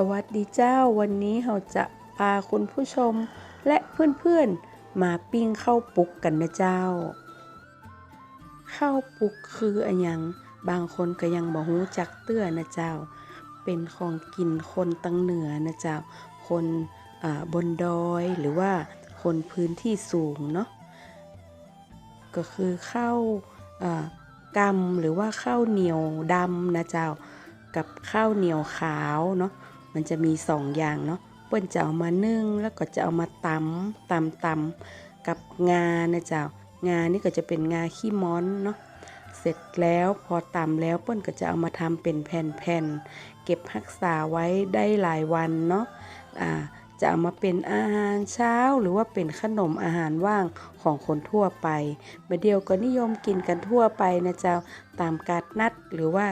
สวัสดีเจ้าวันนี้เราจะพาคุณผู้ชมและเพื่อนๆมาปิ้งข้าวปุกกันนะเจ้าข้าวปุกคืออะยังบางคนก็ยังบ่ฮู้จักเตื้อนะเจ้า เป็นของกินคนตังเหนือนะเจ้า คนบนดอยหรือว่าคนพื้นที่สูงเนาะก็คือข้าวกำหรือว่าข้าวเหนียวดำนะเจ้ากับข้าวเหนียวขาวเนาะ มันจะมีสองอย่างเนาะเปิ้นจะเอามานึ่งแล้วก็จะเอามาตำตำตำกับงานะเจ้างานี่ก็จะเป็นงาขี้ม้อนเนาะเสร็จแล้วพอตำแล้วเปิ้นก็จะเอามาทำเป็นแผ่นๆเก็บรักษาไว้ได้หลายวันเนาะอ่าจะเอามาเป็นอาหารเช้าหรือว่าเป็นขนมอาหารว่างของคนทั่วไปเมื่อเดียวก็นิยมกินกันทั่วไปนะเจ้าตามกาดนัดหรือว่า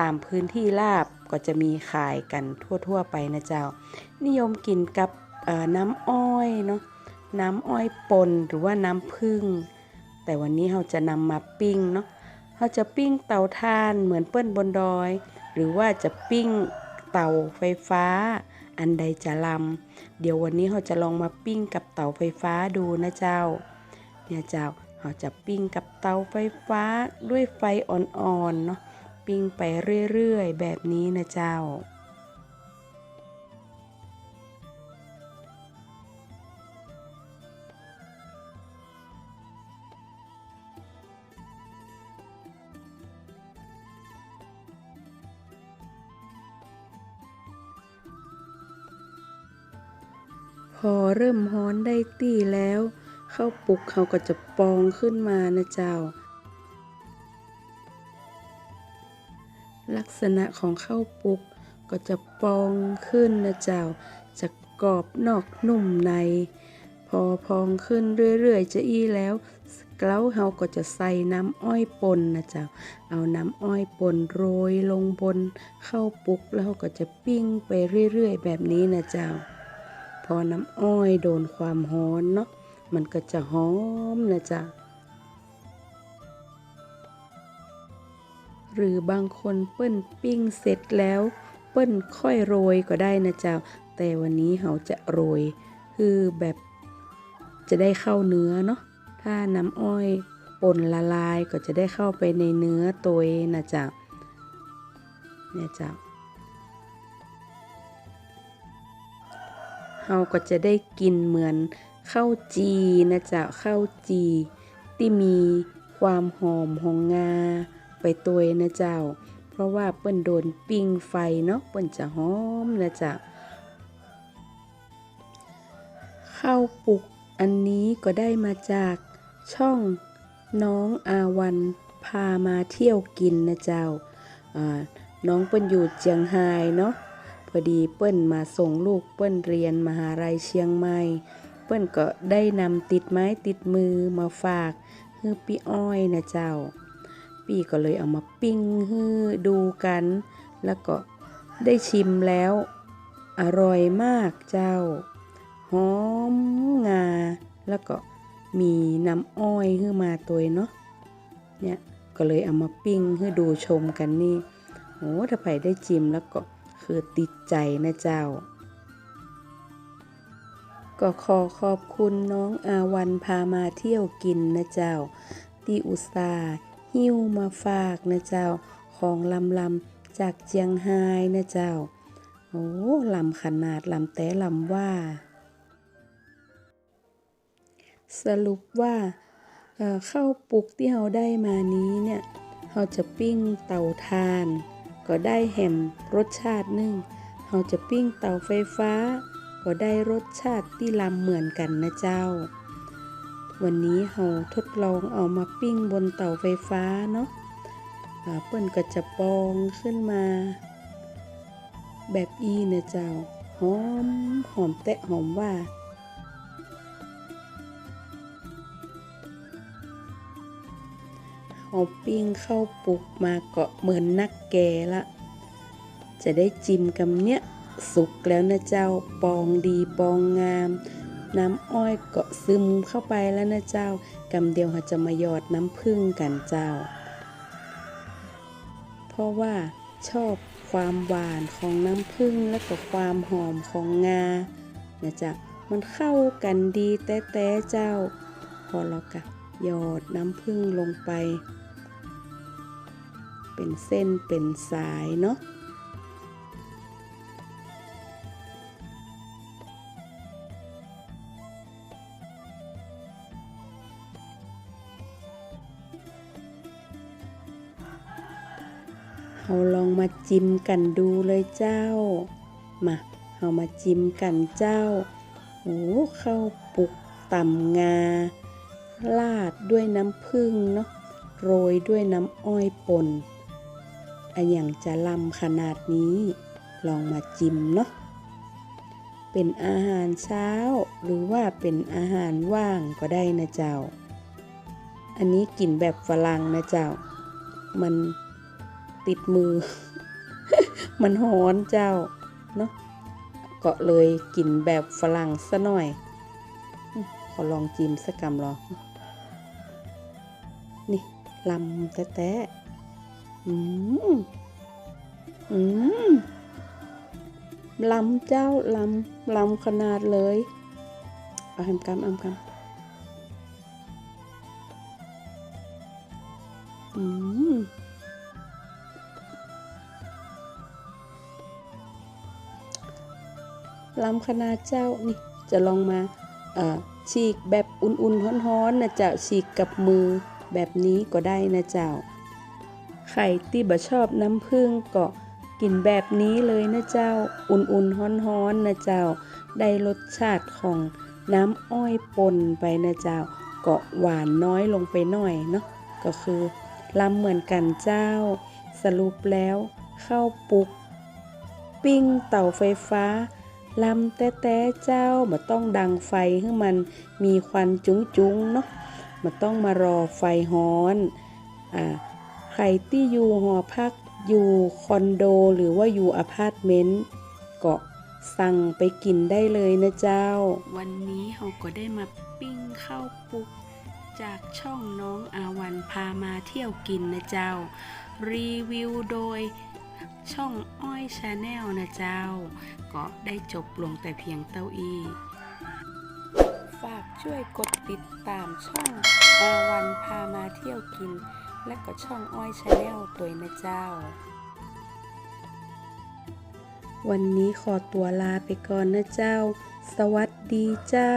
ตามพื้นที่ราบก็จะมีขายกันทั่วๆไปนะเจ้า นิยมกินกับน้ำอ้อยเนาะน้ำอ้อยปนหรือว่าน้ำผึ้งแต่วันนี้เราจะนำมาปิ้งเนาะเราจะปิ้งเตาถ่านเหมือนเปิ้นบนดอย หรือว่าจะปิ้งเตาไฟฟ้า อันใดจะลำเดี๋ยววันนี้เราจะลองมาปิ้งกับเตาไฟฟ้าดูนะเจ้า เนี่ยเจ้าเราจะปิ้งกับเตาไฟฟ้าด้วยไฟอ่อนๆเนาะ ปิ้งไปเรื่อยๆ แบบนี้นะเจ้า พอเริ่มฮ้อนได้ตี้แล้ว เข้าปุกเขาก็จะปองขึ้นมานะเจ้า ลักษณะของข้าวปุก ก็จะปองขึ้นนะเจ้า จะกรอบนอกนุ่มใน พอพองขึ้นเรื่อยๆ จะอี้แล้วเกล้าเฮาก็จะใส่น้ำอ้อยปนนะเจ้า เอาน้ำอ้อยปนโรยลงบนข้าวปุกแล้วก็จะปิ้งไปเรื่อยๆ แบบนี้นะเจ้า พอน้ำอ้อยโดนความร้อนเนาะมันก็จะหอมนะจ๊ะ หรือบางคนเปิ้นปิ้งเสร็จแล้ว เปิ้นค่อยโรยก็ได้นะเจ้า แต่วันนี้เราจะโรย คือแบบจะได้เข้าเนื้อเนาะถ้าน้ำอ้อยป่นละลายก็จะได้เข้าไปในเนื้อตัวนะจ๊ะเนี่ยจ้ะเราก็จะได้กินเหมือนข้าวจีนะจ๊ะข้าวจี ที่มีความหอมของงา ไปตัวนะเจ้า เพราะว่าเปิ้นโดนปิ้งไฟเนาะเปิ้นจะหอมนะจ๊ะข้าวปุกอันนี้ก็ได้มาจากช่องน้องอาวันพามาเที่ยวกินนะเจ้าน้องเปิ้นอยู่เจียงไฮ้เนาะพอดีเปิ้นมาส่งลูกเปิ้นเรียนมหาลัยเชียงใหม่ เปิ้นก็ได้นำติดไม้ติดมือมาฝากฮือปีอ้อยนะเจ้า ปีก็เลยเอามาปิ้งฮือดูกัน แล้วก็ได้ชิมแล้ว อร่อยมากเจ้า หอมงา แล้วก็มีน้ำอ้อยฮือมาตัวเนาะ เนี่ยก็เลยเอามาปิ้งให้ดูชมกันนี่โอ้ถ้าใครได้จิมแล้วก็คือติดใจนะเจ้า ก็ขอขอบคุณน้องอาวันพามาเที่ยวกินนะเจ้า ที่อุตส่าห์ หิ้วมาฝากนะเจ้า ของลำลำจากเจียงไฮ้นะเจ้า โอ้ลำขนาดลำแต่ลำว่า สรุปว่าเอ่อข้าวปลุกที่เราได้มานี้เนี่ยเราจะปิ้งเตาถ่าน ก็ได้แหมรสชาติหนึ่งเราจะปิ้งเตาไฟฟ้า ก็ได้รสชาติที่ลำเหมือนกันนะเจ้า วันนี้เราทดลองเอามาปิ้งบนเตาไฟฟ้าเนาะอ่าเปิ้นก็จะปองขึ้นมา แบบอีนะเจ้า หอม หอมแตะหอมว่าเอาปิ้งเข้าปลุกมาเกาะเหมือนนักแกละ จะได้จิ้มกับเนี้ยสุกแล้วนะเจ้า ปองดีปองงาม น้ำอ้อยเกาะซึมเข้าไปแล้วนะเจ้ากำเดียวเราจะมาหยอดน้ำผึ้งกันเจ้า เพราะว่าชอบความหวานของน้ำผึ้งและก็ความหอมของงานะจ๊ะมันเข้ากันดีแต่เจ้า พอเราก็หยอดน้ำผึ้งลงไป เป็นเส้นเป็นสายเนาะ เราลองมาจิ้มกันดูเลยเจ้า มาเรามาจิ้มกันเจ้าโอ้ข้าวปุกต่ำงา ลาดด้วยน้ำผึ้งเนาะ โรยด้วยน้ำอ้อยป่นอันอย่างจะลำขนาดนี้ ลองมาจิ้มเนาะ เป็นอาหารเช้า หรือว่าเป็นอาหารว่างก็ได้นะเจ้า อันนี้กินแบบฝรั่งนะเจ้า มัน ติดมือ มันฮอนเจ้าเนาะก็เลยกินแบบฝรั่งซะหน่อย ขอลองจิ้มสักกำรอ นี่ลำแต๊ะๆอืมอืมลำเจ้าลำลำขนาดเลย เอาแฮมกำอาแฮมกำ ลำขนาดเจ้านี่จะลองมาฉีกแบบอุ่นๆร้อนๆนะเจ้าฉีกกับมือแบบนี้ก็ได้นะเจ้าใครที่บ่ชอบน้ำผึ้งก็กินแบบนี้เลยนะเจ้า อุ่นๆร้อนๆนะเจ้า ได้รสชาติของน้ำอ้อยปนไปนะเจ้าก็หวานน้อยลงไปหน่อยเนาะก็คือลำเหมือนกันเจ้า สรุปแล้วข้าวปุก ปิ้งเต่าไฟฟ้า ลำแต่แต่เจ้ามาต้องดังไฟให้มันมีควันจุ้งๆเนาะมาต้องมารอไฟฮ้อนอ่าใครที่อยู่หอพักอยู่คอนโดหรือว่าอยู่อพาร์ตเมนต์ก็สั่งไปกินได้เลยนะเจ้า วันนี้เราก็ได้มาปิ้งข้าวปุก จากช่องน้องอาวันพามาเที่ยวกินนะเจ้า รีวิวโดย ช่องอ้อยชาแนลนะเจ้า ก็ได้จบลงแต่เพียงเต้าอี้ ฝากช่วยกดติดตามช่องอาวันพามาเที่ยวกิน และก็ช่องอ้อยชาแนลตัวนะเจ้า วันนี้ขอตัวลาไปก่อนนะเจ้า สวัสดีเจ้า